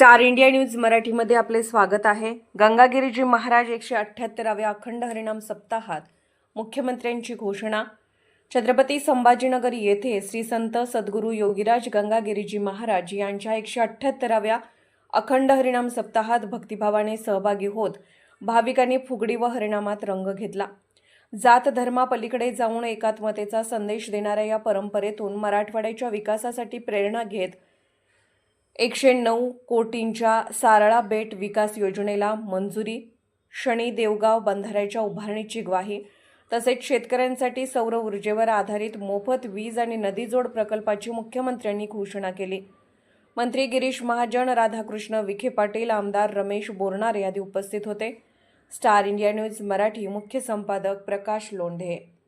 Star India news मराठीमध्ये आपले स्वागत आहे. गंगागिरीजी महाराज एकशे अठ्ठ्याहत्तराव्या अखंड हरिणाम सप्ताहात मुख्यमंत्र्यांची घोषणा. छत्रपती संभाजीनगर येथे श्री संत सद्गुरू योगीराज गंगागिरीजी महाराज यांच्या एकशे अठ्ठ्याहत्तराव्या अखंड हरिणाम सप्ताहात भक्तिभावाने सहभागी होत भाविकांनी फुगडी व हरिणामात रंग घेतला. जात धर्मापलीकडे जाऊन एकात्मतेचा संदेश देणाऱ्या या परंपरेतून मराठवाड्याच्या विकासासाठी प्रेरणा घेत एकशे नऊ कोटींच्या सारळा बेट विकास योजनेला मंजुरी शनी देवगाव बंधाऱ्याच्या उभारणीची ग्वाही तसेच शेतकऱ्यांसाठी सौर ऊर्जेवर आधारित मोफत वीज आणि नदीजोड प्रकल्पाची मुख्यमंत्र्यांनी घोषणा केली. मंत्री गिरीश महाजन राधाकृष्ण विखे पाटील आमदार रमेश बोरणार आदी उपस्थित होते. स्टार इंडिया न्यूज मराठी मुख्य संपादक प्रकाश लोंढे.